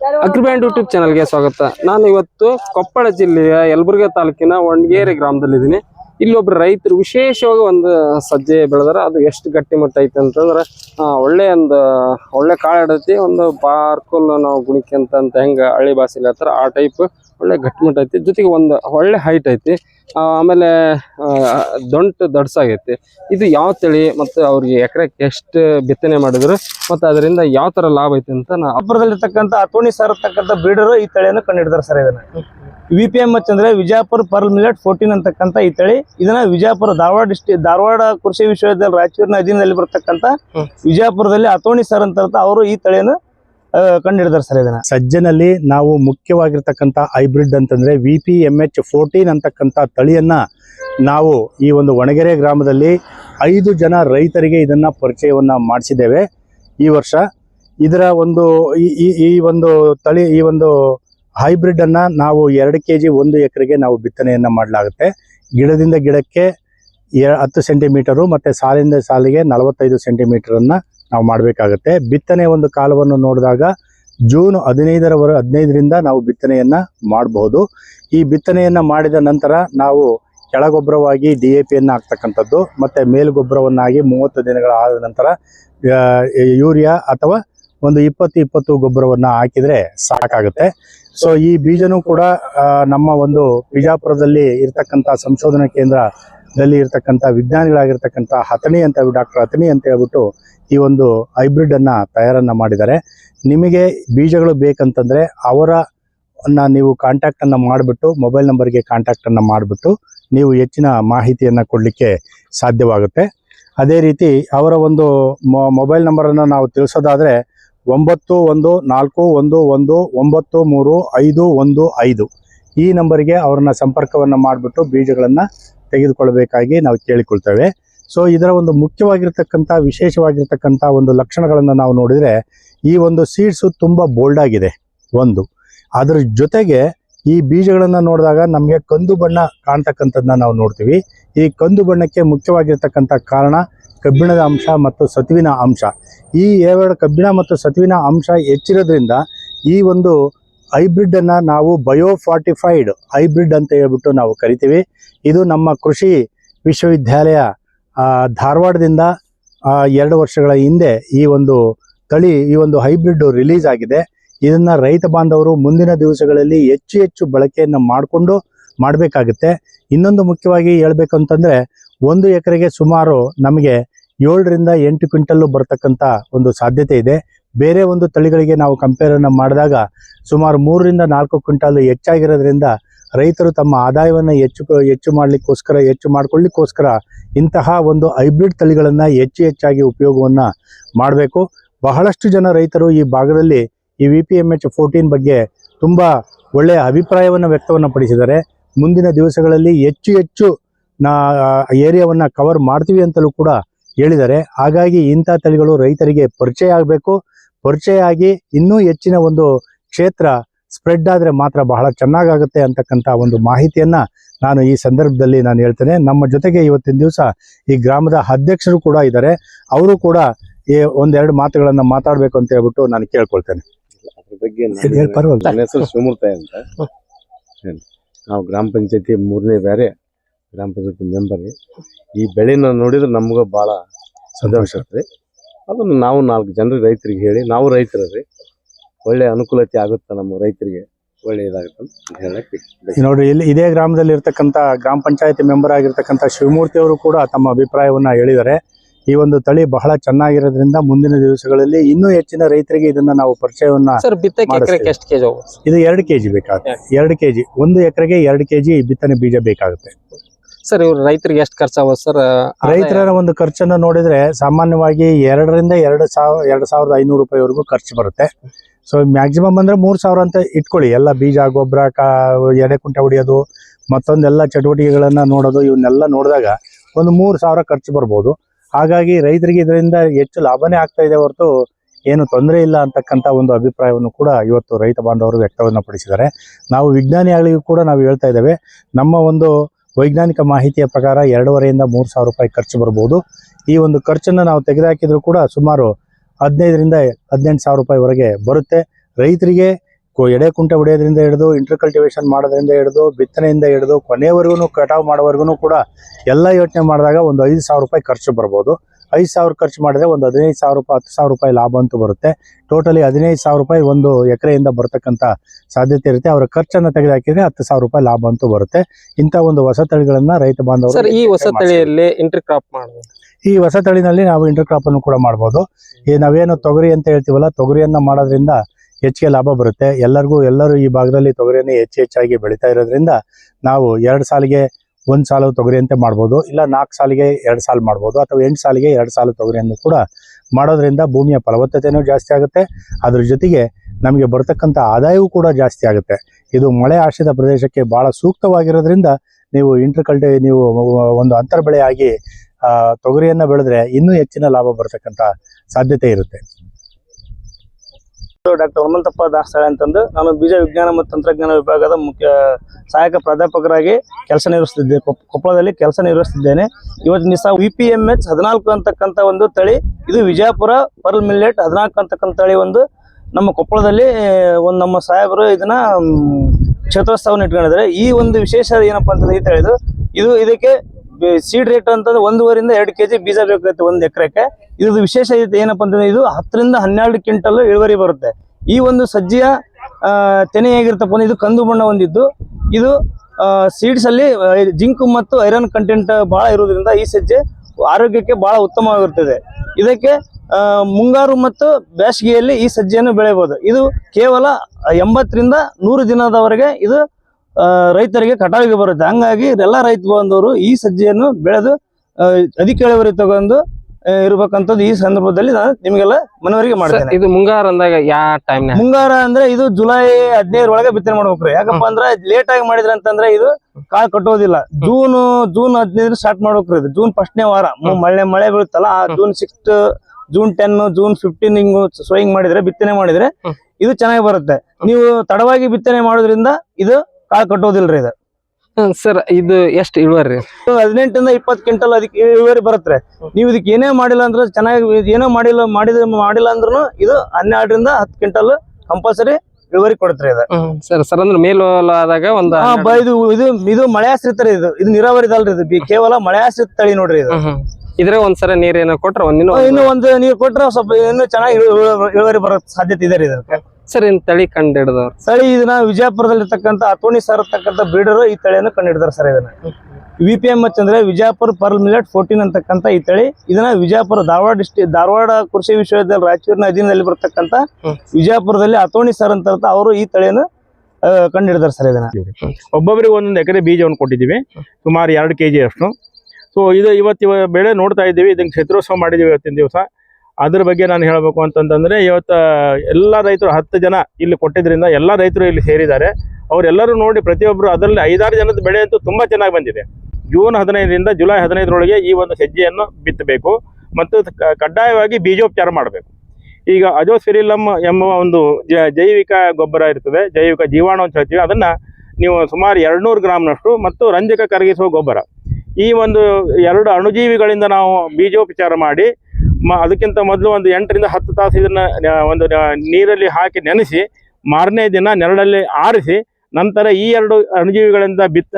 ಅಗ್ರಿಬ್ಯಾಂಡ್ YouTube ಚಾನಲ್ಗೆ ಸ್ವಾಗತ. ನಾನು ಇವತ್ತು ಕೊಪ್ಪಳ ಜಿಲ್ಲೆಯ ಯಲಬುರ್ಗ ತಾಲೂಕಿನ ಒಣಗೇರಿ ಇಲ್ಲಿ ಒಬ್ರು ರೈತರು ವಿಶೇಷವಾಗಿ ಒಂದು ಸಜ್ಜೆ ಬೆಳೆದಾರ. ಅದು ಎಷ್ಟು ಗಟ್ಟಿಮುಟ್ಟ ಐತೆ ಅಂತಂದ್ರೆ ಒಳ್ಳೆ ಒಂದು, ಒಳ್ಳೆ ಕಾಳು ಇಡೈತಿ ಒಂದು ಪಾರ್ಕುಲ್ ನಾವು ಗುಣಿಕೆ ಅಂತ ಹೆಂಗೆ ಹಳ್ಳಿ ಭಾಷೆಲಿ ಆ ಟೈಪ್ ಒಳ್ಳೆ ಗಟ್ಟಿಮುಟ್ಟ ಐತಿ. ಜೊತೆಗೆ ಒಂದು ಒಳ್ಳೆ ಹೈಟ್ ಐತಿ. ಆಮೇಲೆ ದೊಂಟು ದಡ್ಸಾಗೈತಿ. ಇದು ಯಾವ ತಳಿ ಮತ್ತು ಅವ್ರಿಗೆ ಎಕರೆಗೆ ಎಷ್ಟು ಬಿತ್ತನೆ ಮಾಡಿದ್ರು ಮತ್ತು ಅದರಿಂದ ಯಾವ ಥರ ಲಾಭ ಐತಿ ಅಂತ ನಾ ಅಪರದಲ್ಲಿರ್ತಕ್ಕಂಥ ಅತೋಣಿ ಸರ್ ಇರ್ತಕ್ಕಂಥ ಬೀಡರು ಈ ತಳಿಯನ್ನು ಕಂಡುಹಿಡಿದಾರೆ ಸರ್ ಇದನ್ನ. ವಿ ಪಿ ಎಂ ಎಚ್ ಅಂದ್ರೆ ವಿಜಯಪುರ ಪರ್ಲ್ ಮಿಲೆಟ್ ಫೋರ್ಟೀನ್ ಅಂತಕ್ಕಂಥ ಈ ತಳಿ. ಇದನ್ನ ವಿಜಯಪುರ ಧಾರವಾಡ ಡಿಸ್ಟಿಕ್ ಧಾರವಾಡ ಕೃಷಿ ವಿಶ್ವವಿದ್ಯಾಲಯ ರಾಯಚೂರಿನ ಅಧೀನದಲ್ಲಿ ಬರ್ತಕ್ಕಂಥ ವಿಜಯಪುರದಲ್ಲಿ ಅತೋಣಿ ಸರ್ ಅಂತ ಅವರು ಈ ತಳಿಯನ್ನು ಕಂಡುಹಿಡಿದಾರೆ ಸರ್ ಇದನ್ನ. ಸಜ್ಜನಲ್ಲಿ ನಾವು ಮುಖ್ಯವಾಗಿರ್ತಕ್ಕಂಥ ಹೈಬ್ರಿಡ್ ಅಂತಂದ್ರೆ V P M H fourteen ಅಂತಕ್ಕಂಥ ತಳಿಯನ್ನ ನಾವು ಈ ಒಂದು ಒಣಗೆರೆ ಗ್ರಾಮದಲ್ಲಿ ಐದು ಜನ ರೈತರಿಗೆ ಇದನ್ನ ಪರಿಚಯವನ್ನ ಮಾಡಿಸಿದ್ದೇವೆ ಈ ವರ್ಷ. ಇದರ ಒಂದು ಈ- ಈ ಒಂದು ತಳಿ, ಈ ಒಂದು ಹೈಬ್ರಿಡ್ ಅನ್ನ ನಾವು ಎರಡು ಕೆ ಜಿ ಒಂದು ಎಕರೆಗೆ ನಾವು ಬಿತ್ತನೆಯನ್ನ ಮಾಡಲಾಗುತ್ತೆ. ಗಿಡದಿಂದ ಗಿಡಕ್ಕೆ ಹತ್ತು ಸೆಂಟಿಮೀಟರು ಮತ್ತೆ ಸಾಲಿಂದ ಸಾಲಿಗೆ ನಲವತ್ತೈದು ಸೆಂಟಿಮೀಟರನ್ನ ನಾವು ಮಾಡಬೇಕಾಗತ್ತೆ. ಬಿತ್ತನೆ ಒಂದು ಕಾಲವನ್ನು ನೋಡಿದಾಗ ಜೂನ್ ಹದಿನೈದರವರೆ ಹದಿನೈದರಿಂದ ನಾವು ಬಿತ್ತನೆಯನ್ನ ಮಾಡಬಹುದು. ಈ ಬಿತ್ತನೆಯನ್ನ ಮಾಡಿದ ನಂತರ ನಾವು ಕೆಳಗೊಬ್ಬರವಾಗಿ ಡಿ ಎ ಪಿಯನ್ನು ಹಾಕ್ತಕ್ಕಂಥದ್ದು, ಮತ್ತೆ ಮೇಲ್ಗೊಬ್ಬರವನ್ನಾಗಿ ಮೂವತ್ತು ದಿನಗಳ ಆದ ನಂತರ ಯೂರಿಯಾ ಅಥವಾ ಒಂದು ಇಪ್ಪತ್ತು ಇಪ್ಪತ್ತು ಗೊಬ್ಬರವನ್ನ ಹಾಕಿದರೆ ಸಾಕಾಗುತ್ತೆ. ಸೊ ಈ ಬೀಜನೂ ಕೂಡ ನಮ್ಮ ಒಂದು ಬಿಜಾಪುರದಲ್ಲಿ ಇರ್ತಕ್ಕಂಥ ಸಂಶೋಧನಾ ಕೇಂದ್ರದಲ್ಲಿ ಇರ್ತಕ್ಕಂಥ ವಿಜ್ಞಾನಿಗಳಾಗಿರ್ತಕ್ಕಂಥ ಹತನಿ ಅಂತ ಡಾಕ್ಟರ್ ಹತನಿ ಅಂತ ಹೇಳ್ಬಿಟ್ಟು ಈ ಒಂದು ಹೈಬ್ರಿಡ್ ಅನ್ನ ತಯಾರನ್ನ ಮಾಡಿದ್ದಾರೆ. ನಿಮಗೆ ಬೀಜಗಳು ಬೇಕಂತಂದ್ರೆ ಅವರ ನೀವು ಕಾಂಟ್ಯಾಕ್ಟ್ ಅನ್ನ ಮಾಡಿಬಿಟ್ಟು ಮೊಬೈಲ್ ನಂಬರ್ಗೆ ಕಾಂಟ್ಯಾಕ್ಟ್ ಅನ್ನ ಮಾಡಿಬಿಟ್ಟು, ನೀವು ಹೆಚ್ಚಿನ ಮಾಹಿತಿಯನ್ನ ಕೊಡಲಿಕ್ಕೆ ಸಾಧ್ಯವಾಗುತ್ತೆ. ಅದೇ ರೀತಿ ಅವರ ಒಂದು ಮೊಬೈಲ್ ನಂಬರನ್ನು ನಾವು ತಿಳಿಸೋದಾದ್ರೆ ಒಂಬತ್ತು ಒಂದು ನಾಲ್ಕು ಒಂದು ಒಂದು ಒಂಬತ್ತು ಮೂರು ಐದು ಒಂದು ಐದು. ಈ ನಂಬರ್ಗೆ ಅವ್ರನ್ನ ಸಂಪರ್ಕವನ್ನು ಮಾಡಿಬಿಟ್ಟು ಬೀಜಗಳನ್ನು ತೆಗೆದುಕೊಳ್ಬೇಕಾಗಿ ನಾವು ಕೇಳಿಕೊಳ್ತೇವೆ. ಸೊ ಇದರ ಒಂದು ಮುಖ್ಯವಾಗಿರ್ತಕ್ಕಂಥ, ವಿಶೇಷವಾಗಿರ್ತಕ್ಕಂಥ ಒಂದು ಲಕ್ಷಣಗಳನ್ನು ನಾವು ನೋಡಿದರೆ, ಈ ಒಂದು ಸೀಡ್ಸು ತುಂಬ ಬೋಲ್ಡ್ ಆಗಿದೆ. ಒಂದು. ಅದರ ಜೊತೆಗೆ, ಈ ಬೀಜಗಳನ್ನು ನೋಡಿದಾಗ ನಮಗೆ ಕಂದು ಬಣ್ಣ ಕಾಣ್ತಕ್ಕಂಥದ್ದನ್ನ ನಾವು ನೋಡ್ತೀವಿ. ಈ ಕಂದು ಬಣ್ಣಕ್ಕೆ ಮುಖ್ಯವಾಗಿರ್ತಕ್ಕಂಥ ಕಾರಣ ಕಬ್ಬಿಣದ ಅಂಶ ಮತ್ತು ಸತುವಿನ ಅಂಶ. ಈ ಎರಡು ಕಬ್ಬಿಣ ಮತ್ತು ಸತುವಿನ ಅಂಶ ಹೆಚ್ಚಿರೋದ್ರಿಂದ ಈ ಒಂದು ಹೈಬ್ರಿಡನ್ನು ನಾವು ಬಯೋ ಫಾರ್ಟಿಫೈಡ್ ಹೈಬ್ರಿಡ್ ಅಂತ ಹೇಳ್ಬಿಟ್ಟು ನಾವು ಕರಿತೀವಿ. ಇದು ನಮ್ಮ ಕೃಷಿ ವಿಶ್ವವಿದ್ಯಾಲಯ ಧಾರವಾಡದಿಂದ ಎರಡು ವರ್ಷಗಳ ಹಿಂದೆ ಈ ಒಂದು ತಳಿ, ಈ ಒಂದು ಹೈಬ್ರಿಡ್ ರಿಲೀಸ್ ಆಗಿದೆ. ಇದನ್ನ ರೈತ ಬಾಂಧವರು ಮುಂದಿನ ದಿವಸಗಳಲ್ಲಿ ಹೆಚ್ಚು ಹೆಚ್ಚು ಬಳಕೆಯನ್ನು ಮಾಡಿಕೊಂಡು ಮಾಡಬೇಕಾಗುತ್ತೆ. ಇನ್ನೊಂದು ಮುಖ್ಯವಾಗಿ ಹೇಳಬೇಕು ಅಂತಂದ್ರೆ ಒಂದು ಎಕರೆಗೆ ಸುಮಾರು ನಮಗೆ ಏಳರಿಂದ ಎಂಟು ಕ್ವಿಂಟಲ್ಲು ಬರ್ತಕ್ಕಂಥ ಒಂದು ಸಾಧ್ಯತೆ ಇದೆ. ಬೇರೆ ಒಂದು ತಳಿಗಳಿಗೆ ನಾವು ಕಂಪೇರನ್ನು ಮಾಡಿದಾಗ ಸುಮಾರು ಮೂರರಿಂದ ನಾಲ್ಕು ಕ್ವಿಂಟಲ್ ಹೆಚ್ಚಾಗಿರೋದ್ರಿಂದ ರೈತರು ತಮ್ಮ ಆದಾಯವನ್ನು ಹೆಚ್ಚು ಹೆಚ್ಚು ಮಾಡಲಿಕ್ಕೋಸ್ಕರ, ಹೆಚ್ಚು ಮಾಡ್ಕೊಳ್ಳಿಕ್ಕೋಸ್ಕರ ಇಂತಹ ಒಂದು ಹೈಬ್ರಿಡ್ ತಳಿಗಳನ್ನು ಹೆಚ್ಚು ಹೆಚ್ಚಾಗಿ ಉಪಯೋಗವನ್ನು ಮಾಡಬೇಕು. ಬಹಳಷ್ಟು ಜನ ರೈತರು ಈ ಭಾಗದಲ್ಲಿ ಈ V P M H fourteen ಬಗ್ಗೆ ತುಂಬ ಒಳ್ಳೆಯ ಅಭಿಪ್ರಾಯವನ್ನು ವ್ಯಕ್ತವನ್ನು ಪಡಿಸಿದ್ದಾರೆ. ಮುಂದಿನ ದಿವಸಗಳಲ್ಲಿ ಹೆಚ್ಚು ಹೆಚ್ಚು ನಾ, ಏರಿಯಾವನ್ನು ಕವರ್ ಮಾಡ್ತೀವಿ ಅಂತಲೂ ಕೂಡ ಹೇಳಿದ್ದಾರೆ. ಹಾಗಾಗಿ ಇಂಥ ತಳಿಗಳು ರೈತರಿಗೆ ಪರಿಚಯ ಆಗಬೇಕು. ಪರಿಚಯ ಆಗಿ ಇನ್ನೂ ಹೆಚ್ಚಿನ ಒಂದು ಕ್ಷೇತ್ರ ಸ್ಪ್ರೆಡ್ ಆದರೆ ಮಾತ್ರ ಬಹಳ ಚೆನ್ನಾಗಾಗುತ್ತೆ ಅಂತಕ್ಕಂಥ ಒಂದು ಮಾಹಿತಿಯನ್ನ ನಾನು ಈ ಸಂದರ್ಭದಲ್ಲಿ ನಾನು ಹೇಳ್ತೇನೆ. ನಮ್ಮ ಜೊತೆಗೆ ಇವತ್ತಿನ ದಿವಸ ಈ ಗ್ರಾಮದ ಅಧ್ಯಕ್ಷರು ಕೂಡ ಇದ್ದಾರೆ. ಅವರು ಕೂಡ ಈ ಒಂದೆರಡು ಮಾತುಗಳನ್ನ ಮಾತಾಡಬೇಕು ಅಂತ ಹೇಳ್ಬಿಟ್ಟು ನಾನು ಕೇಳ್ಕೊಳ್ತೇನೆ. ಹೆಸರು ಶಿವಮೂರ್ತ ಅಂತ. ನಾವು ಗ್ರಾಮ ಪಂಚಾಯತಿ ಮೂರನೇ ಬೇರೆ ಗ್ರಾಮ ಪಂಚಾಯತಿ ಮೆಂಬರ್ ಈ. ಬೆಳೆನ ನೋಡಿದ್ರೆ ನಮ್ಗೆ ಭಾಳ ಸಂತೋಷ ರೀ ಅದನ್ನು ನಾವು ನಾಲ್ಕು ಜನರಿಗೆ ರೈತರಿಗೆ ಹೇಳಿ ನಾವು ರೈತರರಿ. ಒಳ್ಳೆ ಅನುಕೂಲತೆ ಆಗುತ್ತೆ ನಮ್ಮ ರೈತರಿಗೆ? ಒಳ್ಳೆ ಇದಾಗುತ್ತೆ ಅಂತ ಹೇಳಕ್ಕೆ ಈ ನೋಡ್ರಿ ಇಲ್ಲಿ ಇದೇ ಗ್ರಾಮದಲ್ಲಿ ಇರ್ತಕ್ಕಂಥ ಗ್ರಾಮ ಪಂಚಾಯತಿ ಮೆಂಬರ್ ಆಗಿರ್ತಕ್ಕಂಥ ಶಿವಮೂರ್ತಿ ಅವರು ಕೂಡ ತಮ್ಮ ಅಭಿಪ್ರಾಯವನ್ನ ಹೇಳಿದ್ದಾರೆ. ಈ ಒಂದು ತಳಿ ಬಹಳ ಚೆನ್ನಾಗಿರೋದ್ರಿಂದ ಮುಂದಿನ ದಿವಸಗಳಲ್ಲಿ ಇನ್ನೂ ಹೆಚ್ಚಿನ ರೈತರಿಗೆ ಇದನ್ನ ನಾವು ಪರಿಚಯವನ್ನ ಸರ್ ಬಿತ್ತಕ್ಕೆ ಮಾಡಿಸ್ತೀವಿ. ಎಷ್ಟು ಕೆಜಿ ಇದು ಎರಡು ಕೆಜಿ ಬೇಕಾಗುತ್ತೆ. ಎರಡು ಕೆಜಿ ಒಂದು ಎಕರೆಗೆ ಎರಡು ಕೆಜಿ ಬಿತ್ತನೆ ಬೀಜ ಬೇಕಾಗುತ್ತೆ. ಸರ್ ಇವ್ರು ರೈತರಿಗೆ ಎಷ್ಟು ಖರ್ಚಾಗುತ್ತೆ ಸರ್ ರೈತರ ಒಂದು ಖರ್ಚನ್ನ ನೋಡಿದ್ರೆ ಸಾಮಾನ್ಯವಾಗಿ ಎರಡರಿಂದ ಎರಡು ಸಾವಿರ ಎರಡು ಸಾವಿರದ ಐನೂರು ರೂಪಾಯಿವರೆಗೂ ಖರ್ಚು ಬರುತ್ತೆ. ಸೊ ಮ್ಯಾಕ್ಸಿಮಮ್ ಅಂದ್ರೆ ಮೂರು ಸಾವಿರ ಅಂತ ಇಟ್ಕೊಳ್ಳಿ. ಎಲ್ಲ ಬೀಜ, ಗೊಬ್ಬರ, ಕಾ, ಎಡೆ ಕುಂಟೆ ಹೊಡಿಯೋದು, ಮತ್ತೊಂದೆಲ್ಲ ಚಟುವಟಿಕೆಗಳನ್ನ ನೋಡೋದು, ಇವನ್ನೆಲ್ಲ ನೋಡಿದಾಗ ಒಂದು ಮೂರು ಸಾವಿರ ಖರ್ಚು ಬರ್ಬೋದು. ಹಾಗಾಗಿ ರೈತರಿಗೆ ಇದರಿಂದ ಹೆಚ್ಚು ಲಾಭನೇ ಆಗ್ತಾ ಇದೆ ಹೊರತು ಏನು ತೊಂದರೆ ಇಲ್ಲ ಅಂತಕ್ಕಂಥ ಒಂದು ಅಭಿಪ್ರಾಯವನ್ನು ಕೂಡ ಇವತ್ತು ರೈತ ಬಾಂಧವರು ವ್ಯಕ್ತವನ್ನು ಪಡಿಸಿದ್ದಾರೆ ನಾವು ವಿಜ್ಞಾನಿಗಳಿಗೂ ಕೂಡ ನಾವು ಹೇಳ್ತಾ ಇದ್ದೇವೆ, ನಮ್ಮ ಒಂದು ವೈಜ್ಞಾನಿಕ ಮಾಹಿತಿಯ ಪ್ರಕಾರ ಎರಡೂವರೆಯಿಂದ ಮೂರು ಸಾವಿರ ರೂಪಾಯಿ ಖರ್ಚು ಬರ್ಬೋದು. ಈ ಒಂದು ಖರ್ಚನ್ನು ನಾವು ತೆಗೆದುಹಾಕಿದ್ರು ಕೂಡ ಸುಮಾರು ಹದಿನೈದರಿಂದ ಹದಿನೆಂಟು ಸಾವಿರ ರೂಪಾಯಿವರೆಗೆ ಬರುತ್ತೆ. ರೈತರಿಗೆ ಎಡೆ ಕುಂಟೆ ಹೊಡೆಯೋದ್ರಿಂದ ಹಿಡಿದು ಇಂಟರ್ ಕಲ್ಟಿವೇಶನ್ ಮಾಡೋದ್ರಿಂದ ಹಿಡಿದು ಬಿತ್ತನೆಯಿಂದ ಹಿಡಿದು ಕೊನೆವರೆಗೂ ಕಟಾವು ಮಾಡೋವರೆಗೂ ಕೂಡ ಎಲ್ಲ ಯೋಚನೆ ಮಾಡಿದಾಗ ಒಂದು ಐದು ಸಾವಿರ ರೂಪಾಯಿ ಖರ್ಚು ಬರ್ಬೋದು. ಐದು ಸಾವಿರ ಖರ್ಚು ಮಾಡಿದ್ರೆ ಒಂದು ಹದಿನೈದು ಸಾವಿರ ರೂಪಾಯಿ ಹತ್ತು ಸಾವಿರ ರೂಪಾಯಿ ಲಾಭ ಅಂತೂ ಬರುತ್ತೆ. ಟೋಟಲಿ ಹದಿನೈದು ಸಾವಿರ ರೂಪಾಯಿ ಒಂದು ಎಕರೆಯಿಂದ ಬರ್ತಕ್ಕಂಥ ಸಾಧ್ಯತೆ ಇರುತ್ತೆ. ಅವರ ಖರ್ಚನ್ನು ತೆಗೆದುಹಾಕಿದ್ರೆ ಹತ್ತು ಸಾವಿರ ರೂಪಾಯಿ ಲಾಭ ಅಂತೂ ಬರುತ್ತೆ. ಇಂಥ ಒಂದು ಹೊಸ ತಳಿಗಳನ್ನು ರೈತ ಬಾಂಧವರು ಈ ಹೊಸ ತಳಿಯಲ್ಲಿ ಇಂಟರ್ ಕ್ರಾಪ್ ಮಾಡೋದು. ಈ ಹೊಸ ತಳಿನಲ್ಲಿ ನಾವು ಇಂಟರ್ ಕ್ರಾಪ್ ಅನ್ನು ಕೂಡ ಮಾಡ್ಬೋದು. ಈ ನಾವೇನು ತೊಗರಿ ಅಂತ ಹೇಳ್ತೀವಲ್ಲ, ತೊಗರಿಯನ್ನು ಮಾಡೋದ್ರಿಂದ ಹೆಚ್ಚಿಗೆ ಲಾಭ ಬರುತ್ತೆ. ಎಲ್ಲರಿಗೂ, ಎಲ್ಲರೂ ಈ ಭಾಗದಲ್ಲಿ ತೊಗರಿಯನ್ನು ಹೆಚ್ಚು ಹೆಚ್ಚಾಗಿ ಬೆಳೀತಾ ಇರೋದ್ರಿಂದ ನಾವು ಎರಡು ಸಾಲಿಗೆ ಒಂದು ಸಾಲು ತೊಗರಿಯಂತೆ ಮಾಡ್ಬೋದು. ಇಲ್ಲ ನಾಲ್ಕು ಸಾಲಿಗೆ ಎರಡು ಸಾಲು ಮಾಡ್ಬೋದು. ಅಥವಾ ಎಂಟು ಸಾಲಿಗೆ ಎರಡು ಸಾಲು ತೊಗರಿಯನ್ನು ಕೂಡ ಮಾಡೋದ್ರಿಂದ ಭೂಮಿಯ ಫಲವತ್ತತೆಯೂ ಜಾಸ್ತಿ ಆಗುತ್ತೆ. ಅದ್ರ ಜೊತೆಗೆ ನಮಗೆ ಬರ್ತಕ್ಕಂಥ ಆದಾಯವೂ ಕೂಡ ಜಾಸ್ತಿ ಆಗುತ್ತೆ. ಇದು ಮಳೆ ಆಶ್ರಿತ ಪ್ರದೇಶಕ್ಕೆ ಬಹಳ ಸೂಕ್ತವಾಗಿರೋದ್ರಿಂದ ನೀವು ಇಂಟರ್ ಕಲ್ಟಿ ನೀವು ಒಂದು ಅಂತರ್ಬೆಳೆಯಾಗಿ ತೊಗರಿಯನ್ನ ಬೆಳೆದ್ರೆ ಇನ್ನೂ ಹೆಚ್ಚಿನ ಲಾಭ ಬರತಕ್ಕಂತ ಸಾಧ್ಯತೆ ಇರುತ್ತೆ. ಡಾಕ್ಟರ್ ಹನುಮಂತಪ್ಪ ದಾಸಳೆ ಅಂತಂದು ನಾನು ಬೀಜ ವಿಜ್ಞಾನ ಮತ್ತು ತಂತ್ರಜ್ಞಾನ ವಿಭಾಗದ ಮುಖ್ಯ ಸಹಾಯಕ ಪ್ರಾಧ್ಯಾಪಕರಾಗಿ ಕೆಲಸ ನಿರ್ವಹಿಸುತ್ತಿದ್ದೆ ಕೊಪ್- ಕೊಪ್ಪಳದಲ್ಲಿ ಕೆಲಸ ನಿರ್ವಹಿಸುತ್ತಿದ್ದೇನೆ ಇವತ್ತು ದಿವಸ ವಿ ಪಿ ಎಂ ಎಚ್ ಹದಿನಾಲ್ಕು ಅಂತಕ್ಕಂಥ ಒಂದು ತಳಿ, ಇದು ವಿಜಯಪುರ ಪರ್ಲ್ ಮಿಲ್ಲೆಟ್ ಹದಿನಾಲ್ಕು ಅಂತಕ್ಕಂಥ ತಳಿ ಒಂದು. ನಮ್ಮ ಕೊಪ್ಪಳದಲ್ಲಿ ಒಂದು ನಮ್ಮ ಸಾಹೇಬರು ಇದನ್ನ ಕ್ಷೇತ್ರೋತ್ಸವನ ಇಟ್ಕೊಂಡಿದ್ದಾರೆ. ಈ ಒಂದು ವಿಶೇಷ ಏನಪ್ಪಾ ಅಂತಂದ್ರೆ ಈ ತಳಿದು, ಇದು ಇದಕ್ಕೆ ಸೀಡ್ ರೇಟ್ ಅಂತಂದ್ರೆ ಒಂದೂವರಿಂದ ಎರಡು ಕೆಜಿ ಬೀಜ ಬೇಕಾಗುತ್ತೆ ಒಂದು ಎಕರೆಕ್ಕೆ ಇದ್ರದ್ದು ವಿಶೇಷ ಏನಪ್ಪಾ ಅಂತಂದ್ರೆ ಇದು ಹತ್ತರಿಂದ ಹನ್ನೆರಡು ಕ್ವಿಂಟಲ್ ಇಳುವರಿ ಬರುತ್ತೆ. ಈ ಒಂದು ಸಜ್ಜಿಯ ತೆನೆ ಹೇಗಿರ್ತಪ್ಪ ಇದು ಕಂದು ಬಣ್ಣ ಹೊಂದಿದ್ದು. ಇದು ಸೀಡ್ಸ್ ಅಲ್ಲಿ ಜಿಂಕ್ ಮತ್ತು ಐರನ್ ಕಂಟೆಂಟ್ ಬಹಳ ಇರೋದ್ರಿಂದ ಈ ಸಜ್ಜೆ ಆರೋಗ್ಯಕ್ಕೆ ಬಹಳ ಉತ್ತಮವಾಗಿರುತ್ತದೆ ಇದಕ್ಕೆ ಮುಂಗಾರು ಮತ್ತು ಬೇಸಿಗೆಯಲ್ಲಿ ಈ ಸಜ್ಜೆಯನ್ನು ಬೆಳೆಯಬಹುದು. ಇದು ಕೇವಲ ಎಂಬತ್ತರಿಂದ ನೂರು ದಿನದವರೆಗೆ ಇದು ರೈತರಿಗೆ ಕಟಾವಿಗೆ ಬರುತ್ತೆ. ಹಂಗಾಗಿ ಎಲ್ಲ ರೈತ ಬಾಂಧವರು ಈ ಸಜ್ಜೆಯನ್ನು ಬೆಳೆದು ಅಧಿಕ ಇಳುವರಿ ತಗೊಂಡು ಇರಬೇಕಂತದ್ದು ಈ ಸಂದರ್ಭದಲ್ಲಿ ನಾನು ನಿಮಗೆಲ್ಲ ಮನವರಿಕೆ ಮಾಡ್ತೇನೆ. ಇದು ಮುಂಗಾರು ಅಂದಾಗ ಯಾವ ಟೈಮ್ ಮುಂಗಾರ ಅಂದ್ರೆ ಇದು ಜುಲೈ ಹದಿನೈದು ಒಳಗೆ ಬಿತ್ತನೆ ಮಾಡ್ಬೇಕ್ರಿ. ಯಾಕಪ್ಪ ಅಂದ್ರೆ ಲೇಟ್ ಆಗಿ ಮಾಡಿದ್ರೆ ಅಂತಂದ್ರೆ ಇದು ಕಾಳು ಕಟ್ಟೋದಿಲ್ಲ ಜೂನ್ ಜೂನ್ ಹದಿನೈದು ಸ್ಟಾರ್ಟ್ ಮಾಡ್ಬೇಕ್ರಿ ಇದು. ಜೂನ್ ಫಸ್ಟ್ನೇ ವಾರ. ಮಳೆ ಮಳೆ ಬೀಳುತ್ತಲ್ಲ ಆ June six June ten June fifteen ಹಿಂಗ್ ಸೋಯಿಂಗ್ ಮಾಡಿದ್ರೆ ಬಿತ್ತನೆ ಮಾಡಿದ್ರೆ ಇದು ಚೆನ್ನಾಗಿ ಬರುತ್ತೆ. ನೀವು ತಡವಾಗಿ ಬಿತ್ತನೆ ಮಾಡೋದ್ರಿಂದ ಇದು ಕಾಳು ಕಟ್ಟೋದಿಲ್ರಿ ಇದು. ಸರ್ ಇದು ಎಷ್ಟು ಇಳುವರಿ? ಹದಿನೆಂಟರಿಂದ ಇಪ್ಪತ್ತು ಕ್ವಿಂಟಲ್ ಅದಕ್ಕೆ ಇಳುವರಿ ಬರುತ್ತೆ ನೀವು ಇದಕ್ಕೆ ಏನೇ ಮಾಡಿಲ್ಲ ಅಂದ್ರೆ ಚೆನ್ನಾಗಿ ಏನೋ ಮಾಡಿಲ್ಲ ಮಾಡಿದ ಮಾಡಿಲ್ಲ ಅಂದ್ರೂ ಇದು ಹನ್ನೆರಡರಿಂದ ಹತ್ತು ಕ್ವಿಂಟಲ್ ಕಂಪಲ್ಸರಿ ಇಳುವರಿ ಕೊಡುತ್ತೆ ಇದು. ಸರ್ ಸರ್ ಅಂದ್ರೆ ಮೇಲೋಲಾದಾಗ ಒಂದು ಹಾ, ಬ- ಇದು ಇದು ಇದು ಮಳೆ ರೀ ಇದು. ಇದು ನೀರಾವರಿದಲ್ರಿ ಇದು. ಕೇವಲ ಮಳೆ ಆಶ್ರಿತ ತಳಿ ನೋಡ್ರಿ ಇದು. ಇದ್ರೆ ಒಂದ್ಸರ ಏನೋ ಕೊಟ್ರೆ ಒಂದಿನ ಇನ್ನು ಒಂದು ನೀರು ಕೊಟ್ರೆ ಸ್ವಲ್ಪ ಇನ್ನು ಚೆನ್ನಾಗಿ ಇಳು- ಇಳು- ಇಳುವರಿ ಬರೋ ಸಾಧ್ಯತೆ ಇದೆ ರೀ ಇದಕ್ಕೆ. ಸರ್ ಇನ್ ತಳಿ ಕಂಡು ಹಿಡಿದವ್ರು ತಳಿ ಇದನ್ನ ವಿಜಯಪುರದಲ್ಲಿರ್ತಕ್ಕಂಥ ಅತೋಣಿ ಸರ್ ಇರ್ತಕ್ಕಂಥ ಬ್ರೀಡರು ಈ ತಳಿಯನ್ನು ಕಂಡಿಡ್ತಾರೆ ಸರ್ ಇದನ್ನ. ವಿ ಪಿ ಎಂ ಎಚ್ ಅಂದ್ರೆ ವಿಜಯಪುರ ಪರ್ಲ್ ಮಿಲೆಟ್ ಫೋರ್ಟೀನ್ ಅಂತಕ್ಕಂಥ ಈ ತಳಿ. ಇದನ್ನ ವಿಜಯಪುರ ಧಾರವಾಡ ಡಿಸ್ಟ್ರಿಕ್ಟ್ ಧಾರವಾಡ ಕೃಷಿ ವಿಶ್ವವಿದ್ಯಾಲಯ ರಾಯಚೂರಿನ ಅಧೀನದಲ್ಲಿ ಬರ್ತಕ್ಕಂಥ ವಿಜಯಪುರದಲ್ಲಿ ಅತೋಣಿ ಸರ್ ಅಂತ ಅವರು ಈ ತಳಿಯನ್ನು ಕಂಡು ಸರ್ ಇದನ್ನ. ಒಬ್ಬೊಬ್ಬರಿಗೆ ಒಂದೊಂದು ಎಕರೆ ಬೀಜವನ್ನು ಕೊಟ್ಟಿದ್ದೀವಿ. ಸುಮಾರು ಎರಡು ಕೆ ಜಿ ಅಷ್ಟು. ಸೊ ಇದು ಇವತ್ತು ಇವ ಬೆಳೆ ನೋಡ್ತಾ ಇದ್ದೀವಿ. ಇದನ್ನು ಕ್ಷೇತ್ರೋತ್ಸವ ಮಾಡಿದ್ದೀವಿ ಇವತ್ತಿನ ದಿವಸ. ಅದ್ರ ಬಗ್ಗೆ ನಾನು ಹೇಳಬೇಕು ಅಂತಂತಂದರೆ ಇವತ್ತು ಎಲ್ಲ ರೈತರು, ಹತ್ತು ಜನ ಇಲ್ಲಿ ಕೊಟ್ಟಿದ್ರಿಂದ ಎಲ್ಲ ರೈತರು ಇಲ್ಲಿ ಸೇರಿದ್ದಾರೆ. ಅವರೆಲ್ಲರೂ ನೋಡಿ ಪ್ರತಿಯೊಬ್ಬರು ಅದರಲ್ಲಿ ಐದಾರು ಜನದ ಬೆಳೆ ಅಂತೂ ತುಂಬ ಚೆನ್ನಾಗಿ ಬಂದಿದೆ. ಜೂನ್ ಹದಿನೈದರಿಂದ ಜುಲೈ ಹದಿನೈದರೊಳಗೆ ಈ ಒಂದು ಹೆಜ್ಜೆಯನ್ನು ಬಿತ್ತಬೇಕು ಮತ್ತು ಕಡ್ಡಾಯವಾಗಿ ಬೀಜೋಪಚಾರ ಮಾಡಬೇಕು. ಈಗ ಅಜೋಸ್ಫಿರಿಲಮ್ ಎಂಬ ಒಂದು ಜೈವಿಕ ಗೊಬ್ಬರ ಇರ್ತದೆ, ಜೈವಿಕ ಜೀವಾಣು ಅಂತ ಹೇಳ್ತೀವಿ ಅದನ್ನ ನೀವು ಸುಮಾರು ಎರಡ್ನೂರು ಗ್ರಾಮ್ನಷ್ಟು ಮತ್ತು ರಂಜಕ ಕರಗಿಸುವ ಗೊಬ್ಬರ. ಈ ಒಂದು ಎರಡು ಅಣುಜೀವಿಗಳಿಂದ ನಾವು ಬೀಜೋಪಚಾರ ಮಾಡಿ ಮ, ಅದಕ್ಕಿಂತ ಮೊದಲು ಒಂದು ಎಂಟರಿಂದ ಹತ್ತು ತಾಸು ಇದನ್ನ ಒಂದು ನೀರಲ್ಲಿ ಹಾಕಿ ನೆನೆಸಿ, ಮಾರನೇ ದಿನ ನೆರಳಲ್ಲಿ ಆರಿಸಿ, ನಂತರ ಈ ಎರಡು ಅಣುಜೀವಿಗಳಿಂದ ಬಿತ್ತ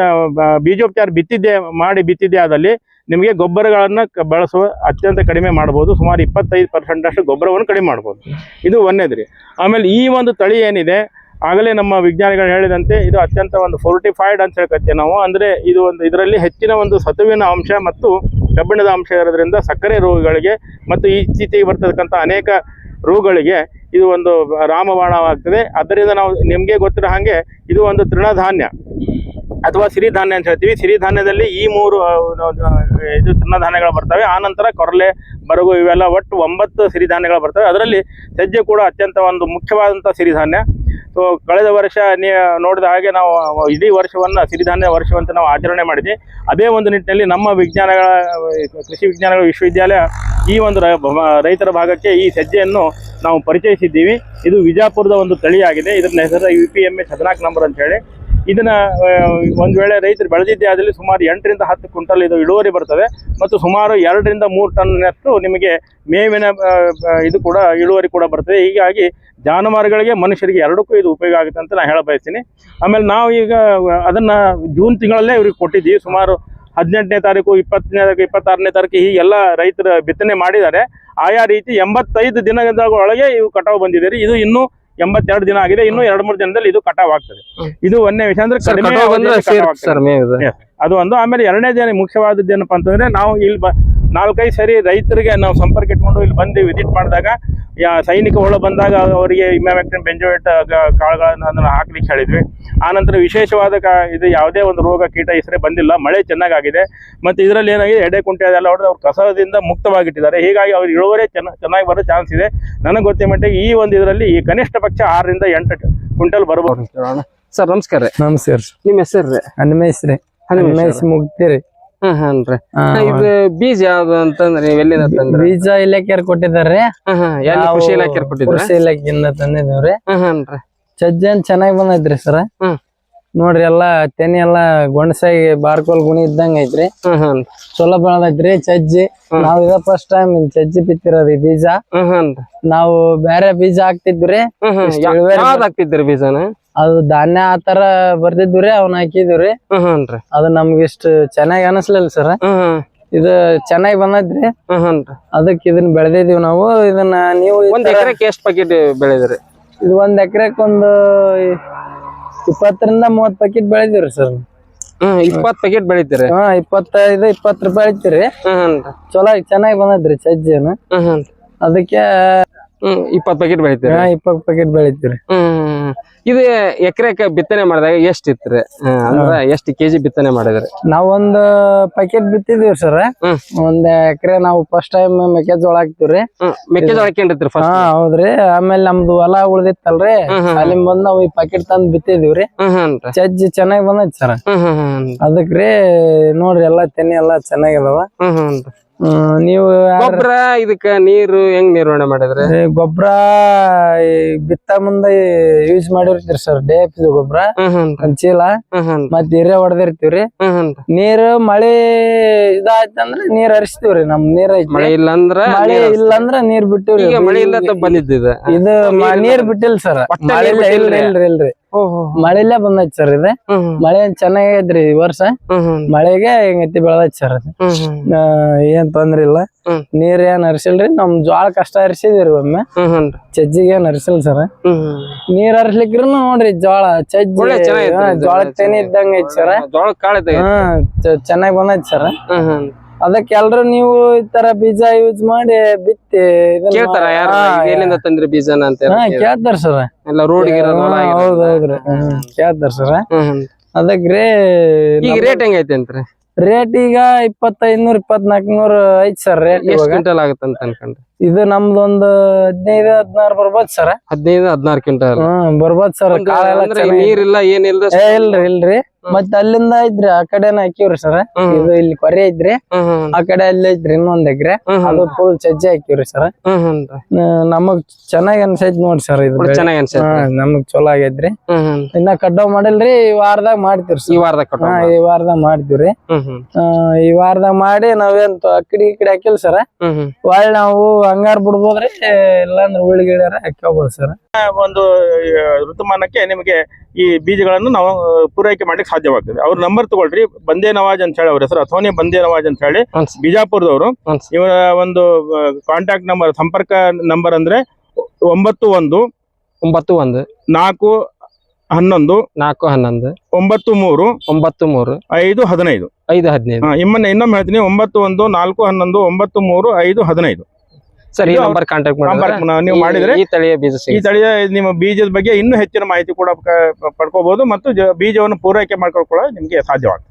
ಬೀಜೋಪಚಾರ ಬಿತ್ತಿದ್ದೆ, ಮಾಡಿ ಬಿತ್ತಿದ್ದೆ ಆದಲ್ಲಿ ನಿಮಗೆ ಗೊಬ್ಬರಗಳನ್ನು ಬಳಸುವ ಅತ್ಯಂತ ಕಡಿಮೆ ಮಾಡ್ಬೋದು. ಸುಮಾರು ಇಪ್ಪತ್ತೈದು ಪರ್ಸೆಂಟಷ್ಟು ಗೊಬ್ಬರವನ್ನು ಕಡಿಮೆ ಮಾಡ್ಬೋದು. ಇದು ಒಂದೇದ್ರಿ ಆಮೇಲೆ ಈ ಒಂದು ತಳಿ ಏನಿದೆ, ಆಗಲೇ ನಮ್ಮ ವಿಜ್ಞಾನಿಗಳು ಹೇಳಿದಂತೆ ಇದು ಅತ್ಯಂತ ಒಂದು ಫೋರ್ಟಿಫೈಡ್ ಅಂತ ಹೇಳ್ಕತ್ತೀವಿ ನಾವು. ಅಂದರೆ ಇದು ಒಂದು, ಇದರಲ್ಲಿ ಹೆಚ್ಚಿನ ಒಂದು ಸತುವಿನ ಅಂಶ ಮತ್ತು ಕಬ್ಬಿಣದ ಅಂಶ ಇರೋದ್ರಿಂದ ಸಕ್ಕರೆ ರೋಗಗಳಿಗೆ ಮತ್ತು ಇತ್ತೀಚೆಗೆ ಬರ್ತಕ್ಕಂಥ ಅನೇಕ ರೋಗಗಳಿಗೆ ಇದು ಒಂದು ರಾಮಬಾಣವಾಗ್ತದೆ. ಅದರಿಂದ ನಾವು ನಿಮಗೆ ಗೊತ್ತಿರೋ ಹಾಗೆ ಇದು ಒಂದು ತೃಣಧಾನ್ಯ ಅಥವಾ ಸಿರಿಧಾನ್ಯ ಅಂತ ಹೇಳ್ತೀವಿ. ಸಿರಿಧಾನ್ಯದಲ್ಲಿ ಈ ಮೂರು ಇದು ತೃಣಧಾನ್ಯಗಳು ಬರ್ತವೆ. ಆನಂತರ ಕೊರಲೆ, ಬರಗು ಇವೆಲ್ಲ ಒಟ್ಟು ಒಂಬತ್ತು ಸಿರಿಧಾನ್ಯಗಳು ಬರ್ತವೆ. ಅದರಲ್ಲಿ ಸಜ್ಜೆ ಕೂಡ ಅತ್ಯಂತ ಒಂದು ಮುಖ್ಯವಾದಂಥ ಸಿರಿಧಾನ್ಯ. ಸೊ ಕಳೆದ ವರ್ಷ ನೀ, ನೋಡಿದ ಹಾಗೆ ನಾವು, ಇಡೀ ವರ್ಷವನ್ನು, ಸಿರಿಧಾನ್ಯ ವರ್ಷವಂತ ನಾವು ಆಚರಣೆ ಮಾಡಿದ್ವಿ. ಅದೇ ಒಂದು ನಿಟ್ಟಿನಲ್ಲಿ ನಮ್ಮ ವಿಜ್ಞಾನಗಳ, ಕೃಷಿ ವಿಜ್ಞಾನಗಳ ವಿಶ್ವವಿದ್ಯಾಲಯ ಈ ಒಂದು ರೈತರ ಭಾಗಕ್ಕೆ ಈ ಸಜ್ಜೆಯನ್ನು ನಾವು ಪರಿಚಯಿಸಿದ್ದೀವಿ. ಇದು ವಿಜಾಪುರದ ಒಂದು ತಳಿಯಾಗಿದೆ. ಇದರ ಹೆಸರು ಯು ಪಿ ಎಂ ಎಸ್ ಹದಿನಾಲ್ಕು ನಂಬರ್ ಅಂತ ಹೇಳಿ. ಇದನ್ನ ಒಂದು ವೇಳೆ ರೈತರು ಬೆಳೆದಿದ್ದೆ ಆದಲ್ಲಿ ಸುಮಾರು ಎಂಟರಿಂದ ಹತ್ತು ಕ್ವಿಂಟಲ್ ಇದು ಇಳುವರಿ ಬರ್ತದೆ. ಮತ್ತು ಸುಮಾರು ಎರಡರಿಂದ ಮೂರು ಟನ್ನಷ್ಟು ನಿಮಗೆ ಮೇವಿನ ಇದು ಕೂಡ, ಇಳುವರಿ ಕೂಡ ಬರ್ತದೆ. ಹೀಗಾಗಿ ಜಾನುವಾರುಗಳಿಗೆ ಮನುಷ್ಯರಿಗೆ ಎರಡಕ್ಕೂ ಇದು ಉಪಯೋಗ ಆಗುತ್ತೆ ಅಂತ ನಾನು ಹೇಳ ಬಯಸ್ತೀನಿ ಆಮೇಲೆ ನಾವು ಈಗ, ಅದನ್ನ ಜೂನ್ ತಿಂಗಳಲ್ಲೇ ಇವ್ರಿಗೆ ಕೊಟ್ಟಿದ್ದೀವಿ. ಸುಮಾರು ಹದಿನೆಂಟನೇ ತಾರೀಕು, ಇಪ್ಪತ್ತನೇ ತಾರೀಕು, ಇಪ್ಪತ್ತಾರನೇ ತಾರೀಕು ಹೀಗೆಲ್ಲ ರೈತರು ಬಿತ್ತನೆ ಮಾಡಿದ್ದಾರೆ. ಆಯಾ ರೀತಿ ಎಂಬತ್ತೈದು ದಿನದ ಒಳಗೆ ಇವು ಕಟಾವು ಬಂದಿದೆ ರೀ. ಇದು ಇನ್ನೂ ಎಂಬತ್ತೆರಡು ದಿನ ಆಗಿದೆ ಇನ್ನು ಎರಡ್ ಮೂರು ದಿನದಲ್ಲಿ ಇದು ಕಟಾವ್ ಆಗ್ತದೆ. ಇದು ಒಂದೇ ವಿಷಯ ಅಂದ್ರೆ ಕಡಿಮೆ. ಅದು ಒಂದು ಆಮೇಲೆ ಎರಡನೇದೇನು ಮುಖ್ಯವಾದದ್ದು ಏನಪ್ಪಾ ಅಂತಂದ್ರೆ ನಾವು ಇಲ್ಲಿ ನಾಲ್ಕೈದು ಸರಿ ರೈತರಿಗೆ ನಾವು ಸಂಪರ್ಕ ಇಟ್ಕೊಂಡು ಇಲ್ಲಿ ಬಂದು ವಿಸಿಟ್ ಮಾಡಿದಾಗ ಯಾ ಸೈನಿಕ ಹೊಳ ಬಂದಾಗ ಅವರಿಗೆ ಇಮ್ಯಾಮೆಕ್ಟಿನ್ ಬೆಂಜೋಯೇಟ್ ಕಾಳುಗಳನ್ನು ಅದನ್ನ ಹಾಕ್ಲಿಕ್ಕೆ ಹೇಳಿದ್ವಿ. ಆನಂತರ ವಿಶೇಷವಾದ ಕಾ ಇದು ಯಾವುದೇ ಒಂದು ರೋಗ ಕೀಟ ಹೆಸರೆ ಬಂದಿಲ್ಲ. ಮಳೆ ಚೆನ್ನಾಗಾಗಿದೆ. ಮತ್ತು ಇದರಲ್ಲಿ ಏನಾಗಿದೆ? ಎಡೆ ಕುಂಟೆ ಅದೆಲ್ಲ ಹೊಡೆದು ಅವ್ರು ಕಸದಿಂದ ಮುಕ್ತವಾಗಿಟ್ಟಿದ್ದಾರೆ. ಹೀಗಾಗಿ ಅವ್ರ ಇಳುವರಿ ಚೆನ್ನ ಚೆನ್ನಾಗಿ ಬರೋ ಚಾನ್ಸ್ ಇದೆ. ನನಗೆ ಗೊತ್ತಿನ ಮಟ್ಟಿಗೆ ಈ ಒಂದು ಇದರಲ್ಲಿ ಈ ಕನಿಷ್ಠ ಪಕ್ಷ ಆರರಿಂದ ಎಂಟು ಕ್ವಿಂಟಲ್ ಬರಬಹುದು. ಸರ್ ನಮಸ್ಕಾರ ರೀ. ನಮಸ್ಕಾರ ನಿಮ್ಮ ಹೆಸರು ರೀ? ಹನುಮೇಶ್ ರೀ. ಹನುಮೇಶ್ ಮುಗ್ತಿರಿ. ಹಾ ಹಾನ್ರಿ. ಇದು ಬೀಜ ಯಾವ್ದು ಅಂತಂದ್ರೆ ನೀವು ಎಲ್ಲಿಂದ ತಂದ್ರಿ? ಬೀಜ ಇಲಾಖೆಯವ್ರು ಕೊಟ್ಟಿದಾರ್ರಿ ಹಾ ಹಾ ಎಲ್ಲಿ ಕೃಷಿ ಇಲಾಖೆ ಕೊಟ್ಟಿದ್ರ ಕೃಷಿ ಇಲಾಖೆಯಿಂದ ತಂದಿದ್ದೀವ್ರಿ. ಹಾ ಹಾನ್ರಿ. ಸಜ್ಜನ್ ಚೆನ್ನಾಗಿ ಬಂದೈತ್ರಿ ಸರ್. ಹ್ಮ್. ನೋಡ್ರಿ ಎಲ್ಲಾ ತೆನಿ ಎಲ್ಲಾ ಗೊಂಡಸಾಗಿ ಬಾರ್ಕೋಲ್ ಗುಣಿ ಇದ್ದಂಗ ಐತ್ರಿ. ಚೊಲೋ ಬೆಳದೈತ್ರಿ ಚಜ್ಜಿ. ನಾವ್ ಇದ ಫಸ್ಟ್ ಟೈಮ್ ಚಜ್ಜಿ ಬಿತ್ತಿರೋದ್ರಿ ಬೀಜ. ನಾವು ಬೇರೆ ಬೀಜ ಹಾಕ್ತಿದ್ವಿ ಹಾ ಹಾ ಇಷ್ಟ್ ಯಾ- ಇಳುವರಿ ಯಾವ್ದ್ ಹಾಕ್ತಿದ್ರಿ ಬೀಜನ? ಅದು ಧಾನ್ಯ ಆತರ ಬರ್ತಿದ್ವಿ ಅವ್ನ ಹಾಕಿದ್ರಿ ಅದು ನಮ್ಗೆ ಇಷ್ಟ ಚೆನ್ನಾಗಿ ಅನಿಸ್ಲಿಲ್ಲ ಸರ್ ಇದು ಚೆನ್ನಾಗಿ ಬಂದೈತ್ರಿ. ಅದಕ್ಕೆ ಇದನ್ನ ಬೆಳೆದಿದೀವಿ ನಾವು. ಇದನ್ನ ನೀವು ಒಂದ್ ಎಕರೆಗೆ ಎಷ್ಟ್ ಪ್ಯಾಕೆಟ್ ಬೆಳೆದ್ರಿ? ಇದು ಒಂದ್ ಎಕರೆಕ್ ಒಂದು ಇಪ್ಪತ್ತರಿಂದ ಮೂವತ್ ಪ್ಯಾಕೆಟ್ ಬೆಳೆದಿವ್ರಿ ಸರ್ ಹ್ಮ್ ಇಪ್ಪತ್ ಪ್ಯಾಕೆಟ್ ಬೆಳಿತೀರಿ. ಹಾ ಇಪ್ಪತ್ತೈದು ಇಪ್ಪತ್ತು ರೂಪಾಯಿ ಬೆಳಿತೀರಿ. ಚಲೋ ಚೆನ್ನಾಗಿ ಬಂದೈತ್ರಿ ಸಜ್ಜೆನ ಅದಕ್ಕೆ ಹ್ಮ್ ಇಪ್ಪತ್ ಪ್ಯಾಕೆಟ್ ಬೆಳಿತೀರಿ. ಹಾ ಇಪ್ಪತ್ ಪ್ಯಾಕೆಟ್ ಬೆಳಿತೀರಿ. ಹ್ಮ್ ಇದು ಎಕರೆಕ ಬಿತ್ತನೆ ಮಾಡಿದಾಗ ಎಷ್ಟ್ ಇತ್ರಿ? ಅಂದ್ರೆ ಎಷ್ಟ್ ಕೆಜಿ ಬಿತ್ತನೆ ಮಾಡಿದ್ರಿ? ನಾವೊಂದ್ ಪ್ಯಾಕೆಟ್ ಬಿತ್ತಿದೀವಿ ಸರ್. ಒಂದ್ ಎಕರೆ ನಾವು ಫಸ್ಟ್ ಟೈಮ್ ಮೆಕ್ಕೆಜೋಳ ಹಾಕ್ತಿವ್ರಿ. ಮೆಕ್ಕೆಜೋಳ ಹಾಕೊಂಡಿರ್ತೀರಿ ಹಾ ಹೌದ್ರಿ. ಆಮೇಲೆ ನಮ್ದು ಹೊಲ ಉಳ್ದಿತ್ತಲ್ರಿ. ಅಲ್ಲಿ ಬಂದ್ ನಾವು ಈ ಪ್ಯಾಕೆಟ್ ತಂದ್ ಬಿತ್ತಿದಿವ್ರಿ. ಚಜ್ಜಿ ಚೆನ್ನಾಗಿ ಬಂದೈತಿ ಸರ್ ಅದಕ್ರಿ ನೋಡ್ರಿ ಎಲ್ಲಾ ತೆನಿ ಎಲ್ಲಾ ಚೆನ್ನಾಗಿದಾವ ನೀವು ಗೊಬ್ಬರ ಇದಕ್ಕ ನೀರು ಹೆಂಗ್ ನಿರ್ವಹಣೆ ಮಾಡಿದ್ರಿ? ಗೊಬ್ಬರ ಬಿತ್ತ ಮುಂದೆ ಯೂಸ್ ಮಾಡಿರ್ತೀರಿ ಸರ್ ಡೇ ಎಫ್ ಗೊಬ್ಬರ ಒಂದ್ ಚೀಲ. ಮತ್ತೆ ಹಿರಿಯ ಹೊಡೆದಿರ್ತೀವ್ರಿ. ನೀರು ಮಳೆ ಇದಾಯ್ತಂದ್ರ ನೀರ್ ಹರಿಸ್ತೀವ್ರಿ. ನಮ್ ನೀರ್ ಮಳೆ ಇಲ್ಲಂದ್ರ ಮಳೆ ನೀರ್ ಇಲ್ಲ ಅಂದ್ರ ನೀರ್ ಬಿಟ್ಟಿವ್ರಿ. ಮಳೆ ಇಲ್ಲ ಬಂದಿದ್ದು ಇದು. ನೀರ್ ಬಿಟ್ಟಿಲ್ಲ ಸರ್ ಮಳೆ ಇಲ್ಲ? ಇಲ್ರಿ ಇಲ್ರಿ ಓಹೋ ಮಳೆಲ್ಲೇ ಬಂದೈತಿ ಸರ್ ಇದು. ಮಳೆ ಚೆನ್ನಾಗೈತ್ರಿ ಈ ವರ್ಷ? ಮಳೆಗೆ ಹೆಂಗೈತಿ ಬೆಳದೈತಿ ಸರ್ ಏನ್ ತೊಂದ್ರೆ ಇಲ್ಲ. ನೀರ್ ಏನ್ ಹರಿಸಿಲ್ರಿ ನಮ್ ಜ್ವಾಳ ಕಷ್ಟ ಹರಿಸಿದಿರಿ ಒಮ್ಮೆ. ಚಜ್ಜಿಗೆ ಏನ್ ಹರಿಸಿಲ್ಲ ಸರ್. ನೀರ್ ಹರಿಸ್ಲಿಕ್ರು ನೋಡ್ರಿ ಜ್ವಾಳ ಚಜ್ಜಿ ಜ್ವಾಳ. ತೆನಿ ಇದ್ದಂಗ ಐತಿ ಸರ್ ಚೆನ್ನಾಗಿ ಬಂದೈತಿ ಸರ್. ಅದಕ್ಕೆ ಎಲ್ರು ನೀವು ಈ ತರ ಬೀಜ ಯೂಸ್ ಮಾಡಿ ಬಿತ್ತಿ ಕೇಳ್ತಾರ ಯಾರು? ಎಲ್ಲಿಂದ ತಂದ್ರಿ ಬೀಜನ ಅಂತ ಕೇಳ್ತಾರ ಸರ್. ಎಲ್ಲ ರೋಡ್ ಹೌದೌದ್ರಿ ಕೇಳ್ತಾರ ಸರ್. ಈಗ ರೇಟ್ ಹೆಂಗೈತೆ ಅಂತ್ರಿ ರೇಟ್ ಈಗ ಇಪ್ಪತ್ತೈದ್ನೂರ್ ಇಪ್ಪತ್ನಾಲ್ಕನೂರ್ ಐತಿ ಸರ್ ರೇಟ್ ಎಷ್ಟ್ ಕ್ವಿಂಟಲ್ ಅಂತ ಅನ್ಕೊಂಡ್ರಿ ಇದು ನಮ್ದೊಂದು ಹದಿನೈದು ಹದಿನಾರು ಬರ್ಬೋದು ಸರ್. ಹದಿನೈದು ಹದಿನಾರು ಕ್ವಿಂಟಲ್ ಹ್ಮ್ ಬರ್ಬೋದು ಸರ್. ನೀರಿಲ್ಲ ಏನಿಲ್ಲ ಇಲ್ರಿ ಇಲ್ರಿ. ಮತ್ತ್ ಅಲ್ಲಿಂದ ಇದ್ರೆ ಆ ಕಡೆನ ಹಾಕಿವ್ರಿ ಸರ್? ಇದು ಇಲ್ಲಿ ಕೊರೆ ಹ್ಮ್ ಆ ಕಡೆ ಅಲ್ಲಿ ಇದ್ರೆ ಇನ್ನೊಂದ್ ಎಕ್ರೆ ಅದು ಫುಲ್ ಸಜ್ಜೆ ಹಾಕಿವ್ರಿ ಸರ್. ನಮಗ್ ಚೆನ್ನಾಗಿ ಅನ್ಸೈತ್ ನೋಡ್ರಿ ಸರ್ ಇದು. ಚೆನ್ನಾಗಿ ಅನ್ಸೈತೆ ನಮಗ್ ಚಲೋ ಆಗೈತ್ರಿ. ಇನ್ನ ಕಡ್ಡಾವ್ ಮಾಡಲ್ರಿ ಈ ವಾರದಾಗ ಮಾಡ್ತೀವ್ರಿ ಈ ಸರ್ ವಾರದಾಗ ಈ ವಾರದಾಗ ಮಾಡ್ತೀವ್ರಿ. ಈ ವಾರದಾಗ ಮಾಡಿ ನಾವೇನ್ ಅಕ್ಕಡಿ ಈ ಕಡೆ ಹಾಕಿಲ್ ಸರ್ ಒಳ್ ಒಳ್ಳೆ ನಾವು ಹಂಗಾರ್ ಬಿಡ್ಬೋದ್ರಿ ಇಲ್ಲಾಂದ್ರ ಉಳ್ಳಿಗಿಳ್ಯಾರ ಹಾಕೋಬೋದು ಸರ್. ಒಂದು ಋತುಮಾನಕ್ಕೆ ನಿಮಗೆ ಈ ಬೀಜಗಳನ್ನು ನಾವು ಪೂರೈಕೆ ಮಾಡ್ಲಿಕ್ಕೆ ಸಾಧ್ಯವಾಗ್ತದೆ. ಅವ್ರ ನಂಬರ್ ತಗೊಳ್ರಿ ಬಂದೇ ನವಾಜ್ ಅಂತ ಹೇಳಿ ಅವ್ರ ಹೆಸರು ಅಥೋನಿ ಬಂದೇ ನವಾಜ್ ಅಂತ ಹೇಳಿ ಬಿಜಾಪುರದವರು ಇವರ ಒಂದು ಕಾಂಟ್ಯಾಕ್ಟ್ ನಂಬರ್ ಸಂಪರ್ಕ ನಂಬರ್ ಅಂದ್ರೆ ಒಂಬತ್ತು ಒಂದು ಒಂಬತ್ತು ಒಂದು ನಾಲ್ಕು ಹನ್ನೊಂದು ನಾಲ್ಕು ಹನ್ನೊಂದು ಒಂಬತ್ತು ಮೂರು ಒಂಬತ್ತು ಮೂರು ಐದು ಹದಿನೈದು. ಐದು ಹದಿನೈದು. ಇನ್ನೊಮ್ಮೆ ಹೇಳ್ತೀನಿ ಒಂಬತ್ತು ಒಂದು ನಾಲ್ಕು ಹನ್ನೊಂದು ಒಂಬತ್ತು ಮೂರು ಐದು ಹದಿನೈದು. ಸರ್ ಈ ನಂಬರ್ ಕಾಂಟ್ಯಾಕ್ಟ್ ಮಾಡಿದ್ರೆ ನೀವು ಮಾಡಿದ್ರೆ ಈ ತಳಿಯ ಬೀಜ ಈ ತಳಿಯ ನಿಮ್ಮ ಬೀಜದ ಬಗ್ಗೆ ಇನ್ನೂ ಹೆಚ್ಚಿನ ಮಾಹಿತಿ ಕೂಡ ಪಡ್ಕೋಬಹುದು ಮತ್ತು ಬೀಜವನ್ನು ಪೂರೈಕೆ ಮಾಡ್ಕೊಳ್ಳೋ ನಿಮಗೆ ಸಾಧ್ಯವಾಗ್ತದೆ.